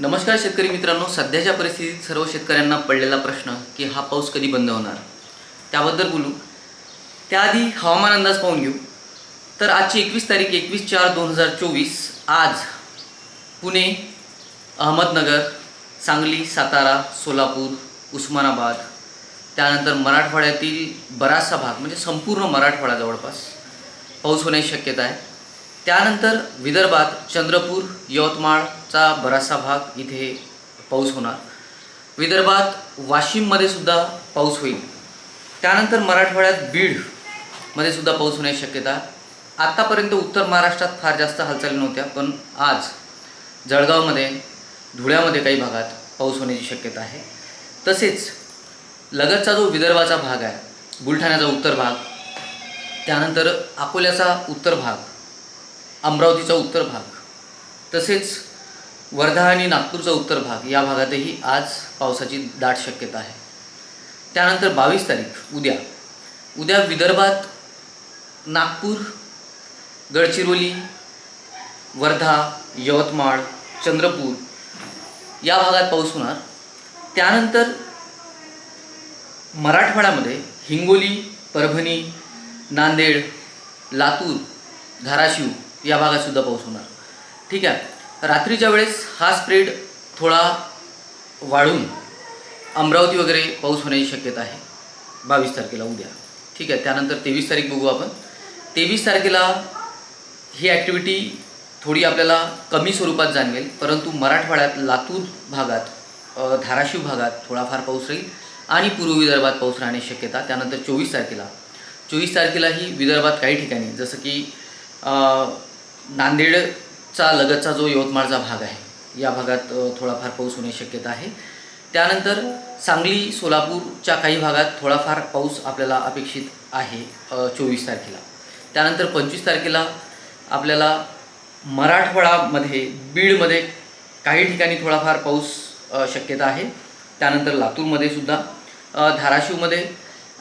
नमस्कार शेतकरी मित्रांनो सध्याच्या परिस्थितीत सर्व शेतकऱ्यांना पडलेला प्रश्न की हा पाऊस कधी बंद होणार? त्याबद्दल बोलू. त्याआधी हवामान अंदाज पाहून घेऊ. तर आजची एकवीस तारीख एकवीस चार दोन हजार चोवीस आज पुणे अहमदनगर सांगली सातारा सोलापूर उस्मानाबाद त्यानंतर मराठवाड्यातील बराचसा भाग म्हणजे संपूर्ण मराठवाडा जवळपास पाऊस होण्याची शक्यता आहे. त्यानंतर विदर्भात चंद्रपूर यवतमाळ चा बराचसा भाग इथे पाऊस होणार. विदर्भात वाशिममध्ये सुद्धा पाऊस होईल. त्यानंतर मराठवाड्यात बीडमध्ये सुद्धा पाऊस होण्याची शक्यता. आत्तापर्यंत उत्तर महाराष्ट्रात फार जास्त हालचाली नव्हत्या पण आज जळगावमध्ये धुळ्यामध्ये काही भागात पाऊस होण्याची शक्यता आहे. तसेच लगतचा जो विदर्भाचा भाग आहे बुलढाण्याचा उत्तर भाग त्यानंतर अकोल्याचा उत्तर भाग अमरावतीचा उत्तर भाग तसेच वर्धा आणि नागपूरचा उत्तर भाग या भागातही आज पावसाची दाट शक्यता आहे. त्यानंतर बावीस तारीख उद्या. उद्या विदर्भात नागपूर गडचिरोली वर्धा यवतमाळ चंद्रपूर या भागात पाऊस होणार. त्यानंतर मराठवाड्यामध्ये हिंगोली परभणी नांदेड लातूर धाराशिव या भागात सुद्धा पाऊस होणार. ठीक आहे. रात्रीच्या वेळेस हा स्प्रेड थोडा वाढून अमरावती वगैरे पाऊस होण्याची शक्यता आहे. बावीस तारखेला उद्या. ठीक आहे त्यानंतर तेवीस तारीख बघू आपण. तेवीस तारखेला ही ॲक्टिव्हिटी थोडी आपल्याला कमी स्वरूपात जाणवेल परंतु मराठवाड्यात लातूर भागात धाराशिव भागात थोडाफार पाऊस राहील आणि पूर्व विदर्भात पाऊस राहण्याची शक्यता. त्यानंतर चोवीस तारखेला. चोवीस तारखेलाही विदर्भात काही ठिकाणी जसं की नांदेड चा लगतचा जो यवतमाळचा भाग आहे या भागात थोडाफार पाऊस होण्याची शक्यता आहे. त्यानंतर सांगली सोलापूरच्या काही भागात थोडाफार पाऊस आपल्याला अपेक्षित आहे चोवीस तारखेला. त्यानंतर पंचवीस तारखेला आपल्याला मराठवाडामध्ये बीडमध्ये काही ठिकाणी थोडाफार पाऊस शक्यता आहे. त्यानंतर लातूरमध्ये सुद्धा धाराशिवमध्ये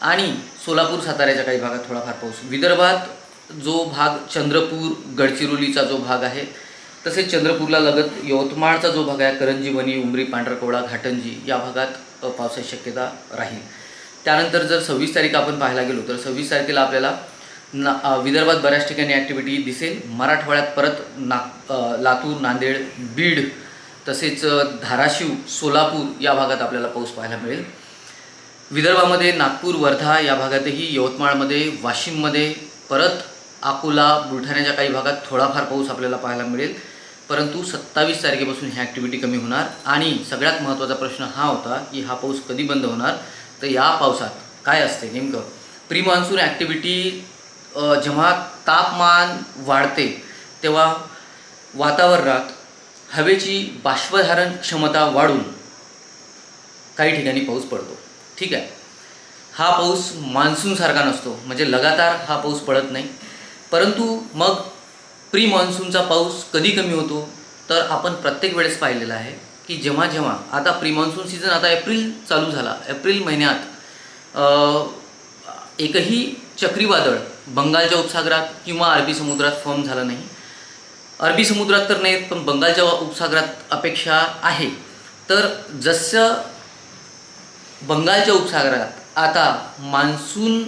आणि सोलापूर साताऱ्याच्या काही भागात थोडाफार पाऊस. विदर्भात जो भाग चंद्रपूर गडचिरोलीचा जो भाग आहे तसेच चंद्रपूरला लगत यवतमाळचा जो भाग आहे करंजी वणी उमरी पांढरकवडा घाटंजी या भागात पावसाची शक्यता राहील. त्यानंतर जर सव्वीस तारीख आपण पाहायला गेलो तर सव्वीस तारखेला आपल्याला ना विदर्भात बऱ्याच ठिकाणी ॲक्टिव्हिटी दिसेल. मराठवाड्यात परत नाग लातूर नांदेड बीड तसेच धाराशिव सोलापूर या भागात आपल्याला पाऊस पाहायला मिळेल. विदर्भामध्ये नागपूर वर्धा या भागातही यवतमाळमध्ये वाशिममध्ये परत अकोला बुलढाण्याच्या काही भागात थोडाफार पाऊस आपल्याला पाहायला मिळेल. परंतु सत्तावीस तारखेपासून ही ॲक्टिव्हिटी कमी होणार. आणि सगळ्यात महत्त्वाचा प्रश्न हा होता की हा पाऊस कधी बंद होणार? तर या पावसात काय असते नेमकं? प्री मान्सून ॲक्टिव्हिटी जेव्हा तापमान वाढते तेव्हा वातावरणात हवेची बाष्पधारण क्षमता वाढून काही ठिकाणी पाऊस पडतो. ठीक आहे? हा पाऊस मान्सूनसारखा नसतो. म्हणजे लगातार हा पाऊस पडत नाही. परंतु मग प्री मान्सूनचा पाऊस कधी कमी होतो? तर आपण प्रत्येक वेळेस पाहिलेलं आहे की जेव्हा जेव्हा आता प्री मान्सून सीझन आता एप्रिल चालू झाला. एप्रिल महिन्यात एकही चक्रीवादळ बंगालच्या उपसागरात किंवा अरबी समुद्रात फॉर्म झालं नाही. अरबी समुद्रात तर नाहीत पण बंगालच्या उपसागरात अपेक्षा आहे. तर जसं बंगालच्या उपसागरात आता मान्सून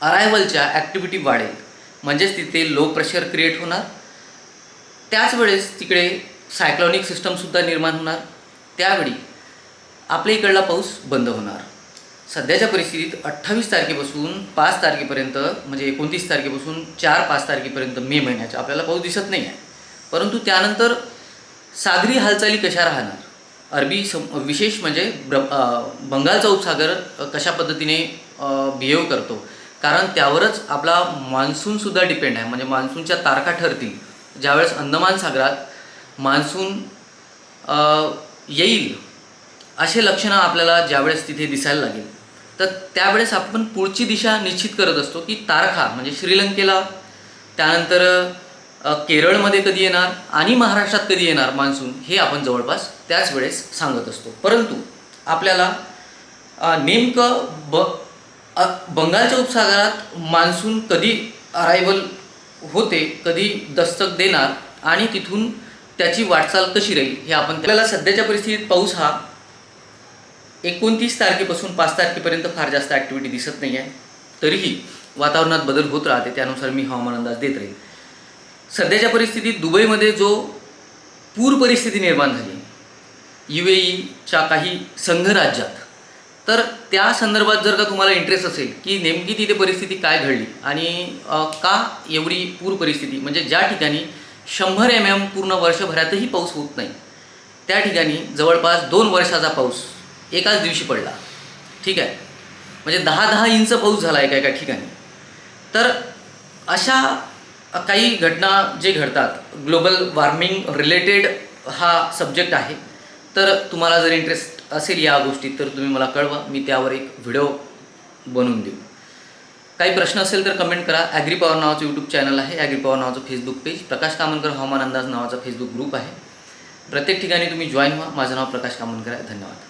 अरायवलच्या ॲक्टिव्हिटी वाढेल म्हणजेच तिथे लो प्रेशर क्रिएट होणार. त्याच वेळेस तिकडे सायक्लॉनिक सिस्टमसुद्धा निर्माण होणार. त्यावेळी आपल्या इकडला पाऊस बंद होणार. सध्याच्या परिस्थितीत अठ्ठावीस तारखेपासून पाच तारखेपर्यंत म्हणजे एकोणतीस तारखेपासून चार पाच तारखेपर्यंत मे महिन्याचा आपल्याला पाऊस दिसत नाही आहे. परंतु त्यानंतर सागरी हालचाली कशा राहणार? अरबी सम विशेष म्हणजे ब्र बंगालचा उपसागर कशा पद्धतीने बिहेव करतो? कारण त्यावरच आपला मान्सूनसुद्धा डिपेंड आहे. म्हणजे मान्सूनच्या तारखा ठरतील. ज्यावेळेस अंदमान सागरात मान्सून येईल असे लक्षणं आपल्याला ज्यावेळेस तिथे दिसायला लागेल. तर त्यावेळेस आपण पुढची दिशा निश्चित करत असतो की तारखा म्हणजे श्रीलंकेला त्यानंतर केरळमध्ये कधी येणार आणि महाराष्ट्रात कधी येणार मान्सून हे आपण जवळपास त्याच वेळेस सांगत असतो. परंतु आपल्याला नेमकं ब बंगालच्या उपसागरात मान्सून कधी अरायवल होते कधी दस्तक देणार आणि तिथून त्याची वाटचाल कशी राहील हे आपण आपल्याला सध्याच्या परिस्थितीत पाऊस हा एकोणतीस तारखेपासून पाच तारखेपर्यंत फार जास्त ॲक्टिव्हिटी दिसत नाही आहे तरीही वातावरणात बदल होत राहते त्यानुसार मी हवामान अंदाज देत राहील. सध्याच्या परिस्थितीत दुबईमध्ये जो पूर परिस्थिती निर्माण झाली यू ए ईच्या काही संघराज्यात तर त्या संदर्भात जर का तुम्हाला इंटरेस्ट असेल की नेमकी तिथे परिस्थिती काय घडली आणि का एवढी पूर परिस्थिती म्हणजे ज्या ठिकाणी शंभर एम एम पूर्ण वर्षभरातही पाऊस होत नाही त्या ठिकाणी जवळपास दोन वर्षाचा पाऊस एकाच दिवशी पडला. ठीक आहे? म्हणजे दहा दहा इंच पाऊस झाला एका एका ठिकाणी. तर अशा काही घटना जे घडतात ग्लोबल वॉर्मिंग रिलेटेड हा सब्जेक्ट आहे तर तुम्हाला जर इंटरेस्ट असेल या गोष्टीत तर तुम्ही मला कळवा. मी त्यावर एक व्हिडिओ बनवून देऊ. काही प्रश्न असेल तर कमेंट करा. ॲग्री पॉवर नावाचं यूट्यूब चॅनल आहे. ॲग्री पॉवर नावाचं फेसबुक पेज प्रकाश कामनकर हवामान अंदाज नावाचा फेसबुक ग्रुप आहे. प्रत्येक ठिकाणी तुम्ही जॉईन व्हा. माझं नाव प्रकाश कामनकर आहे. धन्यवाद.